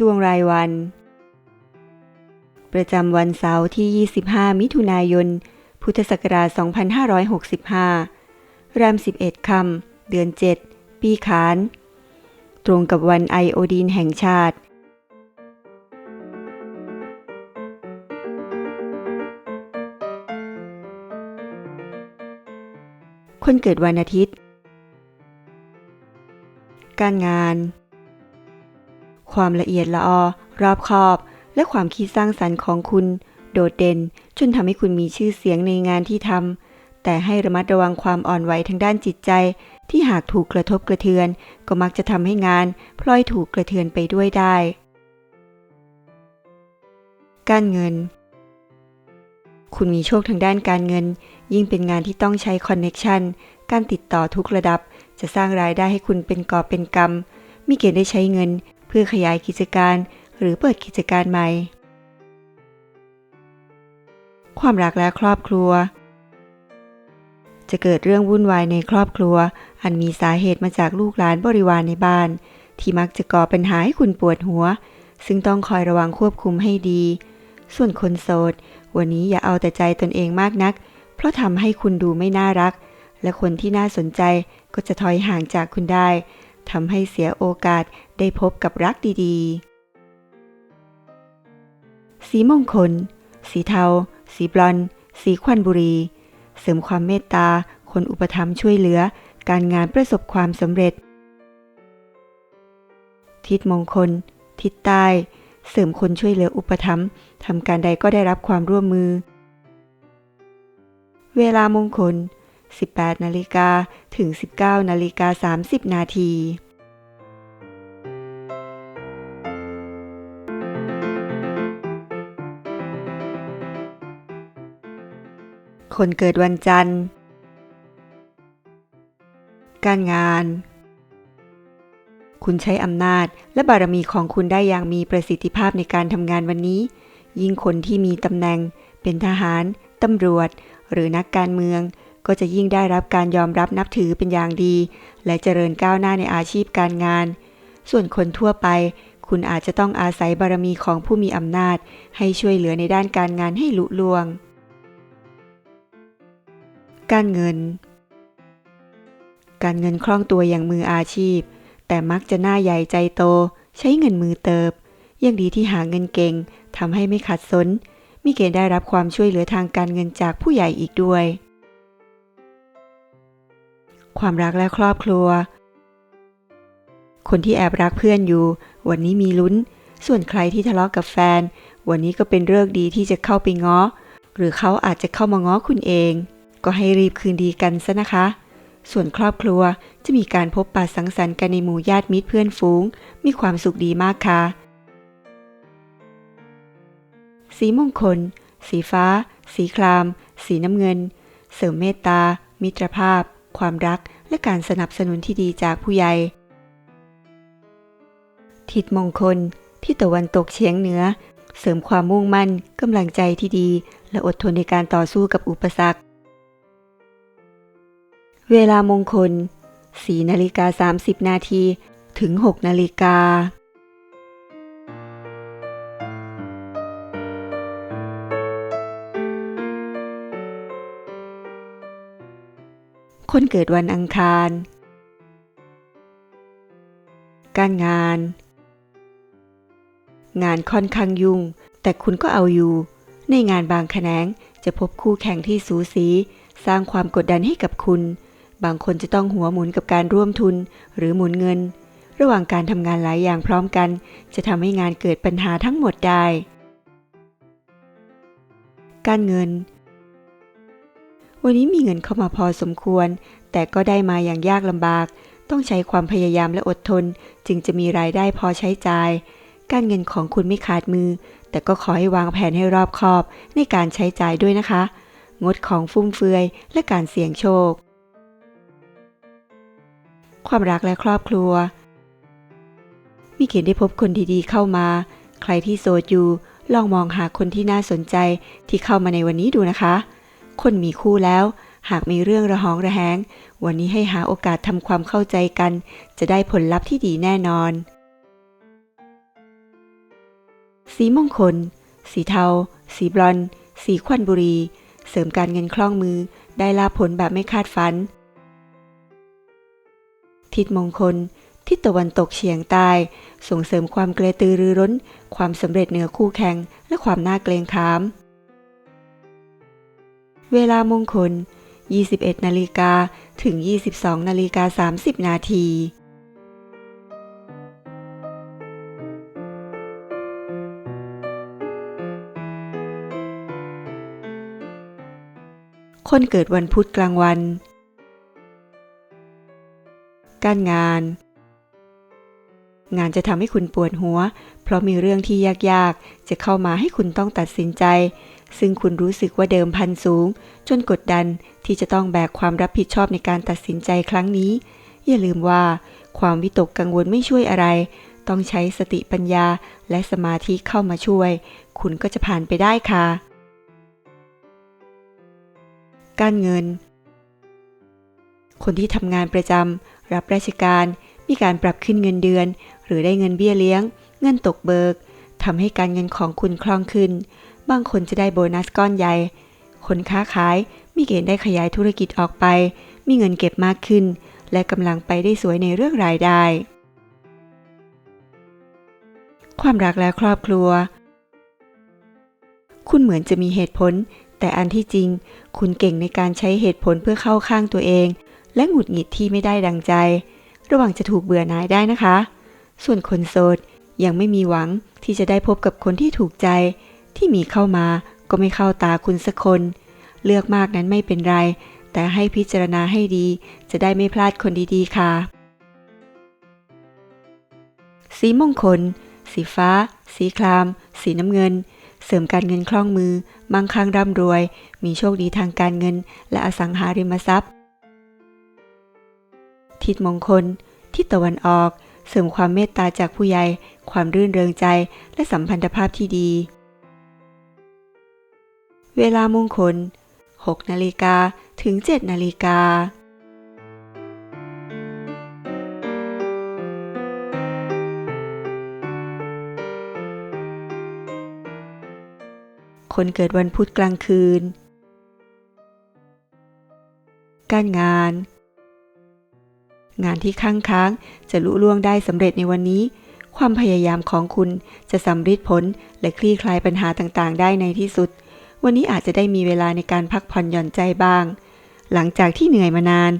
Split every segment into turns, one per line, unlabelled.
ดวงรายวัน ประจำวันเสาร์ที่ 25 มิถุนายน พุทธศักราช 2565ราม11 คำ เดือน 7 ปีขาน ตรงกับวันไอโอดีนแห่งชาติคนเกิดวันอาทิตย์ การงาน ความละเอียดละออ รอบคอบ และความคิดสร้างสรรค์ของคุณ โดดเด่น จนทำให้คุณมีชื่อเสียงในงานที่ทำแต่ให้ระมัดระวังความอ่อนไหวทางด้านจิตใจ ที่หากถูกกระทบกระเทือน ก็มักจะทำให้งานพลอยถูกกระเทือนไปด้วยได้ การเงิน คุณมีโชคทางด้านการเงิน ยิ่งเป็นงานที่ต้องใช้คอนเน็กชันการติดต่อทุกระดับ จะสร้างรายได้ให้คุณเป็นกอบเป็นกำมีเกณฑ์ได้ใช้เงิน เพื่อขยายกิจการหรือเปิดกิจการใหม่ ความรักและครอบครัว จะเกิดเรื่องวุ่นวายในครอบครัว อันมีสาเหตุมาจากลูกหลานบริวารในบ้าน ที่มักจะก่อปัญหาให้คุณปวดหัว ซึ่งต้องคอยระวังควบคุมให้ดี ส่วนคนโสด วันนี้อย่าเอาแต่ใจตนเองมากนัก เพราะทำให้คุณดูไม่น่ารัก และคนที่น่าสนใจก็จะถอยห่างจากคุณได้ ทำให้เสียโอกาสได้พบกับรักดีๆ สีมงคล สีเทา สีบลอน สีควันบุรี เสริมความเมตตา คนอุปถัมภ์ช่วยเหลือ การงานประสบความสำเร็จ ทิศมงคล ทิศใต้ เสริมคนช่วยเหลืออุปถัมภ์ทำการใดก็ได้รับความร่วมมือ เวลามงคล 18นาฬิกาถึง 19นาฬิกา30 นาทีคนเกิดวันจันทร์ การงาน คุณใช้อำนาจและบารมีของคุณได้อย่างมีประสิทธิภาพในการทำงานวันนี้ ยิ่งคนที่มีตำแหน่ง เป็นทหาร ตำรวจ หรือนักการเมือง ก็จะยิ่งได้รับการยอมรับนับถือเป็นอย่างดี และเจริญก้าวหน้าในอาชีพการงาน ส่วนคนทั่วไป คุณอาจจะต้องอาศัยบารมีของผู้มีอำนาจ ให้ช่วยเหลือในด้านการงานให้ลุล่วง การเงิน การเงินคล่องตัวอย่างมืออาชีพ แต่มักจะหน้าใหญ่ใจโต ใช้เงินมือเติบ ยังดีที่หาเงินเก่งทำให้ไม่ขัดสนมีเกณฑ์ได้รับความช่วยเหลือทางการเงินจากผู้ใหญ่อีกด้วย ความรักและครอบครัว คนที่แอบรักเพื่อนอยู่ วันนี้มีลุ้น ส่วนใครที่ทะเลาะกับแฟน วันนี้ก็เป็นเรื่องดีที่จะเข้าไปง้อ หรือเขาอาจจะเข้ามาง้อคุณเอง ก็ให้รีบคืนดีกันซะนะคะ ส่วนครอบครัวจะมีการพบปะสังสรรค์กันในหมู่ญาติมิตรเพื่อนฝูง มีความสุขดีมากค่ะ สีมงคล สีฟ้า สีคราม สีน้ำเงิน เสริมเมตตา มิตรภาพ ความรักและการสนับสนุนที่ดีจากผู้ใหญ่ ทิศมงคล ที่ตะวันตกเฉียงเหนือ เสริมความมุ่งมั่นกำลังใจที่ดี และอดทนในการต่อสู้กับอุปสรรค เวลามงคล 4 นาฬิกา 30 นาที ถึง 6 นาฬิกา คนเกิดวันอังคาร การงาน งานค่อนข้างยุ่ง แต่คุณก็เอาอยู่ ในงานบางแขนงจะพบคู่แข่งที่สูสี สร้างความกดดันให้กับคุณ บางคนจะต้องหัวหมุนกับการร่วมทุนหรือหมุนเงิน ระหว่างการทำงานหลายอย่างพร้อมกัน จะทำให้งานเกิดปัญหาทั้งหมดได้ การเงิน วันนี้มีเงินเข้ามาพอสมควร แต่ก็ได้มาอย่างยากลำบาก ต้องใช้ความพยายามและอดทน จึงจะมีรายได้พอใช้จ่าย การเงินของคุณไม่ขาดมือ แต่ก็ขอให้วางแผนให้รอบคอบ ในการใช้จ่ายด้วยนะคะ งดของฟุ่มเฟือยและการเสี่ยงโชค ความรักและครอบครัว มีเกณฑ์ได้พบคนดีๆเข้ามา ใครที่โสดอยู่ลองมองหาคนที่น่าสนใจที่เข้ามาในวันนี้ดูนะคะ คนมีคู่แล้ว หากมีเรื่องระหองระแหง วันนี้ให้หาโอกาสทำความเข้าใจกัน จะได้ผลลัพธ์ที่ดีแน่นอน สีมงคล สีเทา สีบรอน สีควันบุรี เสริมการเงินคล่องมือ ได้ลาผลแบบไม่คาดฝัน ทิศมงคล ทิศตะวันตกเฉียงใต้ ส่งเสริมความกระตือรือร้น ความสำเร็จเหนือคู่แข่ง และความน่าเกรงขาม เวลามงคล 21 นาฬิกาถึง 22 นาฬิกา 30 นาที คนเกิดวันพุธกลางวัน การงาน งานจะทำให้คุณปวดหัว เพราะมีเรื่องที่ยากๆ จะเข้ามาให้คุณต้องตัดสินใจ ซึ่งคุณรู้สึกว่าเดิมพันสูง จนกดดันที่จะต้องแบกความรับผิดชอบในการตัดสินใจครั้งนี้ อย่าลืมว่า ความวิตกกังวลไม่ช่วยอะไร ต้องใช้สติปัญญาและสมาธิเข้ามาช่วย คุณก็จะผ่านไปได้ค่ะ การเงิน คนที่ทำงานประจำรับราชการ มีการปรับขึ้นเงินเดือน หรือได้เงินเบี้ยเลี้ยง เงินตกเบิกทำให้การเงินของคุณคล่องขึ้น บางคนจะได้โบนัสก้อนใหญ่ คนค้าขายมีเกณฑ์ได้ขยายธุรกิจออกไป มีเงินเก็บมากขึ้น และกำลังไปได้สวยในเรื่องรายได้ ความรักและครอบครัว คุณเหมือนจะมีเหตุผล แต่อันที่จริง คุณเก่งในการใช้เหตุผลเพื่อเข้าข้างตัวเอง และหงุดหงิดที่ไม่ได้ดังใจ ระหว่างจะถูกเบื่อหน่ายได้นะคะ ส่วนคนโสดยังไม่มีหวังที่จะได้พบกับคนที่ถูกใจ ที่มีเข้ามาก็ไม่เข้าตาคุณสักคน เลือกมากนั้นไม่เป็นไร แต่ให้พิจารณาให้ดี จะได้ไม่พลาดคนดีๆ ค่ะ สีมงคล สีฟ้า สีคราม สีน้ำเงิน เสริมการเงินคล่องมือ มั่งคั่งร่ำรวย มีโชคดีทางการเงิน และอสังหาริมทรัพย์ ทิศมงคล ทิศตะวันออก เสริมความเมตตาจากผู้ใหญ่ ความรื่นเริงใจ และสัมพันธภาพที่ดี เวลามงคล 6 นาฬิกาถึง 7 นาฬิกาคนเกิดวันพุธกลางคืน การงาน งานที่ค้างค้างจะลุล่วงได้สำเร็จในวันนี้ ความพยายามของคุณจะสำฤทธิ์ผลและคลี่คลายปัญหาต่างๆ ได้ในที่สุด วันนี้อาจจะได้มีเวลาในการพักผ่อนหย่อนใจบ้าง หลังจากที่เหนื่อยมานาน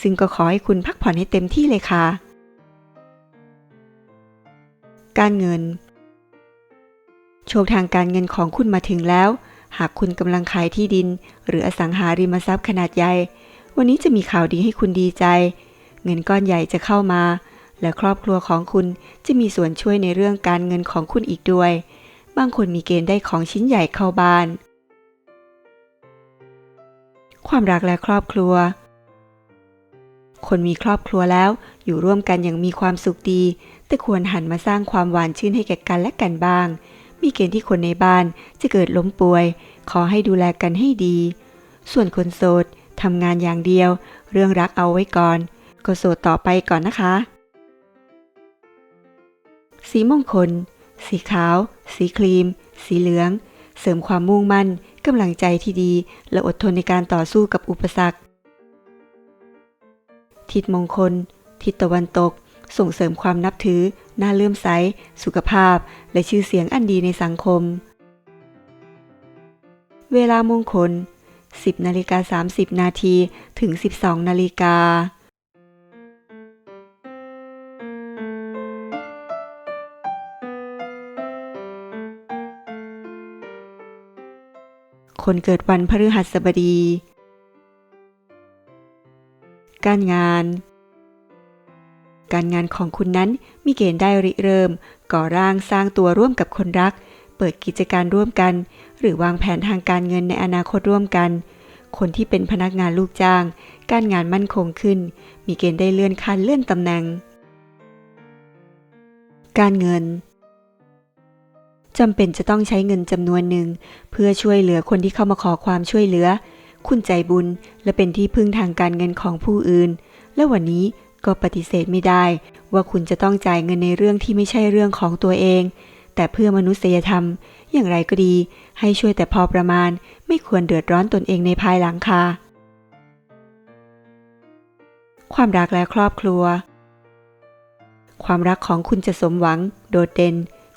ซึ่งก็ขอให้คุณพักผ่อนให้เต็มที่เลยค่ะ การเงิน โชคทางการเงินของคุณมาถึงแล้ว หากคุณกำลังขายที่ดิน หรืออสังหาริมทรัพย์ขนาดใหญ่ วันนี้จะมีข่าวดีให้คุณดีใจ เงินก้อนใหญ่จะเข้ามา และครอบครัวของคุณจะมีส่วนช่วยในเรื่องการเงินของคุณอีกด้วย บางคนมีเกณฑ์ได้ของชิ้นใหญ่เข้าบ้าน ความรักและครอบครัว คนมีครอบครัวแล้วอยู่ร่วมกันอย่างมีความสุขดี แต่ควรหันมาสร้างความหวานชื่นให้แก่กันและกันบ้าง มีเกณฑ์ที่คนในบ้านจะเกิดล้มป่วย ขอให้ดูแลกันให้ดี ส่วนคนโสดทำงานอย่างเดียว เรื่องรักเอาไว้ก่อน ก็โสดต่อไปก่อนนะคะ สีมงคล สีขาว สีครีม สีเหลือง เสริมความมุ่งมั่นกำลังใจที่ดี และอดทนในการต่อสู้กับอุปสรรค ทิศมงคล ทิศตะวันตก ส่งเสริมความนับถือ น่าเลื่อมใส สุขภาพ และชื่อเสียงอันดีในสังคม เวลามงคล 10นาฬิกา30 นาทีถึง 12นาฬิกา คนเกิดวันพฤหัสบดี การงาน การงานของคุณนั้นมีเกณฑ์ได้ริเริ่ม ก่อร่างสร้างตัวร่วมกับคนรัก เปิดกิจการร่วมกัน หรือวางแผนทางการเงินในอนาคตร่วมกัน คนที่เป็นพนักงานลูกจ้าง การงานมั่นคงขึ้น มีเกณฑ์ได้เลื่อนขั้นเลื่อนตำแหน่ง การเงิน จำเป็นจะต้องใช้เงินจำนวนหนึ่ง เพื่อช่วยเหลือคนที่เข้ามาขอความช่วยเหลือ คุณใจบุญและเป็นที่พึ่งทางการเงินของผู้อื่น และวันนี้ก็ปฏิเสธไม่ได้ ว่าคุณจะต้องจ่ายเงินในเรื่องที่ไม่ใช่เรื่องของตัวเอง แต่เพื่อมนุษยธรรม อย่างไรก็ดี ให้ช่วยแต่พอประมาณ ไม่ควรเดือดร้อนตนเองในภายหลังค่ะความรักและครอบครัว ความรักของคุณจะสมหวัง โดดเด่น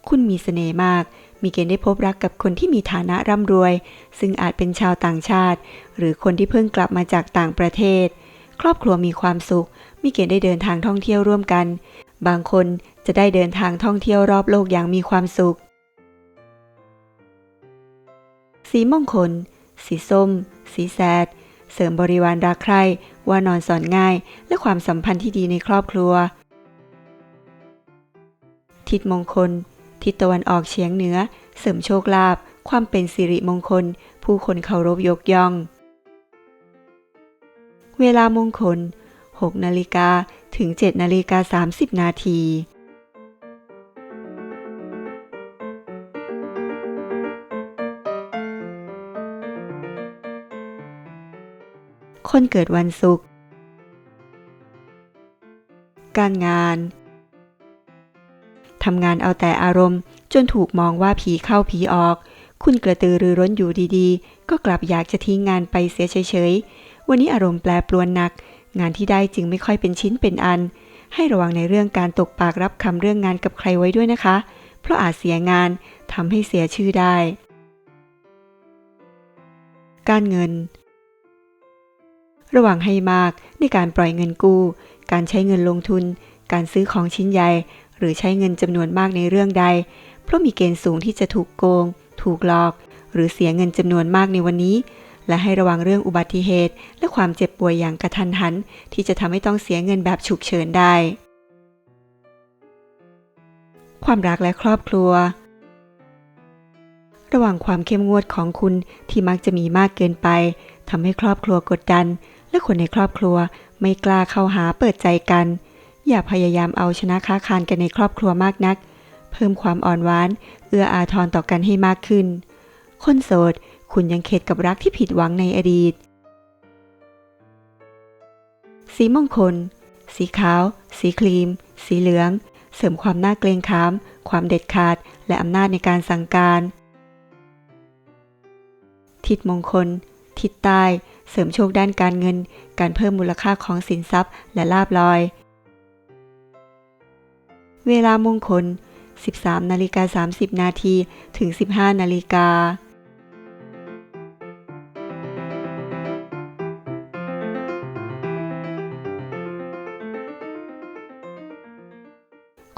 คุณมีเสน่ห์มาก มีเกณฑ์ได้พบรักกับคนที่มีฐานะร่ำรวย ซึ่งอาจเป็นชาวต่างชาติ หรือคนที่เพิ่งกลับมาจากต่างประเทศ ครอบครัวมีความสุข มีเกณฑ์ได้เดินทางท่องเที่ยวร่วมกัน บางคนจะได้เดินทางท่องเที่ยวรอบโลกอย่างมีความสุข สีมงคล สีส้ม สีแสด เสริมบริวารรักใคร่ว่านอนสอนง่าย และความสัมพันธ์ที่ดีในครอบครัว ทิศมงคล ทิศตะวันออกเฉียงเหนือ เสริมโชคลาภความเป็นสิริมงคล ผู้คนเคารพยกย่อง เวลามงคล 6 นาฬิกาถึง 7 นาฬิกา 30 นาทีคนเกิดวันศุกร์ การงาน ทำงานเอาแต่อารมณ์ จนถูกมองว่าผีเข้าผีออก คุณกระตือรือร้นอยู่ดีๆ ก็กลับอยากจะทิ้งงานไปเสียเฉยๆ วันนี้อารมณ์แปรปรวนหนัก งานที่ได้จึงไม่ค่อยเป็นชิ้นเป็นอัน ให้ระวังในเรื่องการตกปากรับคำเรื่องงานกับใครไว้ด้วยนะคะ เพราะอาจเสียงานทำให้เสียชื่อได้ การเงิน ระวังให้มากในการปล่อยเงินกู้ การใช้เงินลงทุนการซื้อของชิ้นใหญ่ หรือใช้เงินจำนวนมากในเรื่องใด เพราะมีเกณฑ์สูงที่จะถูกโกง ถูกหลอก หรือเสียเงินจำนวนมากในวันนี้ และให้ระวังเรื่องอุบัติเหตุ และความเจ็บป่วยอย่างกระทันหัน ที่จะทำให้ต้องเสียเงินแบบฉุกเฉินได้ ความรักและครอบครัวระหว่างความเข้มงวดของคุณที่มักจะมีมากเกินไปทำให้ครอบครัวกดดัน และคนในครอบครัวไม่กล้าเข้าหาเปิดใจกัน อย่าพยายามเอาชนะค้าคานกันในครอบครัวมากนัก เพิ่มความอ่อนหวาน เอื้ออาทรต่อกันให้มากขึ้น คนโสด คุณยังเข็ดกับรักที่ผิดหวังในอดีต สีมงคล สีขาว สีครีม สีเหลือง เสริมความน่าเกรงขาม ความเด็ดขาด และอำนาจในการสั่งการ ทิศมงคล ทิศใต้ เสริมโชคด้านการเงิน การเพิ่มมูลค่าของสินทรัพย์และลาบลอย เวลามงคล 13นาฬิกา30 นาทีถึง 15นาฬิกา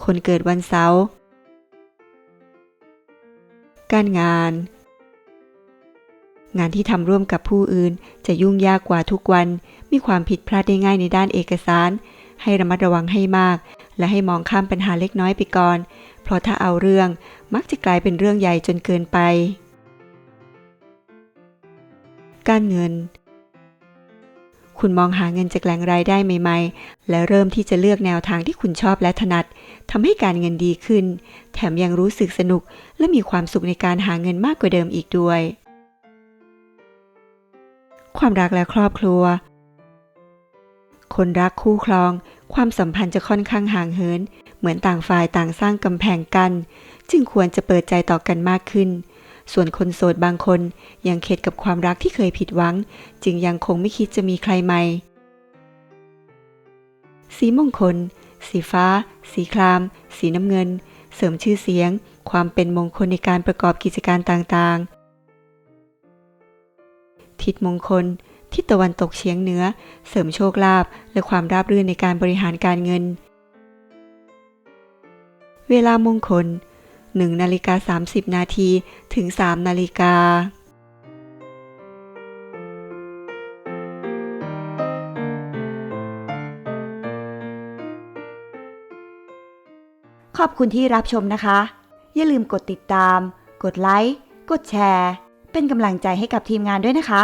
คนเกิดวันเสาร์ การงาน งานที่ทำร่วมกับผู้อื่นจะยุ่งยากกว่าทุกวัน มีความผิดพลาดได้ง่ายในด้านเอกสาร ให้ระมัดระวังให้มาก และให้มองข้ามปัญหาเล็กน้อยไปก่อน เพราะถ้าเอาเรื่องมักจะกลายเป็นเรื่องใหญ่จนเกินไป การเงิน คุณมองหาเงินจากแหล่งรายได้ใหม่ ๆ และเริ่มที่จะเลือกแนวทางที่คุณชอบและถนัดทำให้การเงินดีขึ้น แถมยังรู้สึกสนุกและมีความสุขในการหาเงินมากกว่าเดิมอีกด้วยความรักและครอบครัว คนรักคู่ครอง ความสัมพันธ์จะค่อนข้างห่างเหิน เหมือนต่างฝ่ายต่างสร้างกำแพงกัน จึงควรจะเปิดใจต่อกันมากขึ้น ส่วนคนโสดบางคนยังเข็ดกับความรักที่เคยผิดหวัง จึงยังคงไม่คิดจะมีใครใหม่ สีมงคล สีฟ้า สีคราม สีน้ำเงิน เสริมชื่อเสียง ความเป็นมงคลในการประกอบกิจการต่างๆ ทิศมงคล ทิศตะวันตกเฉียงเหนือ เสริมโชคลาภและความราบรื่นในการบริหารการเงิน เวลามงคล 1 นาฬิกา 30 นาทีถึง 3 นาฬิกา
ขอบคุณที่รับชมนะคะ อย่าลืมกดติดตาม กดไลค์ กดแชร์ เป็นกำลังใจให้กับทีมงานด้วยนะคะ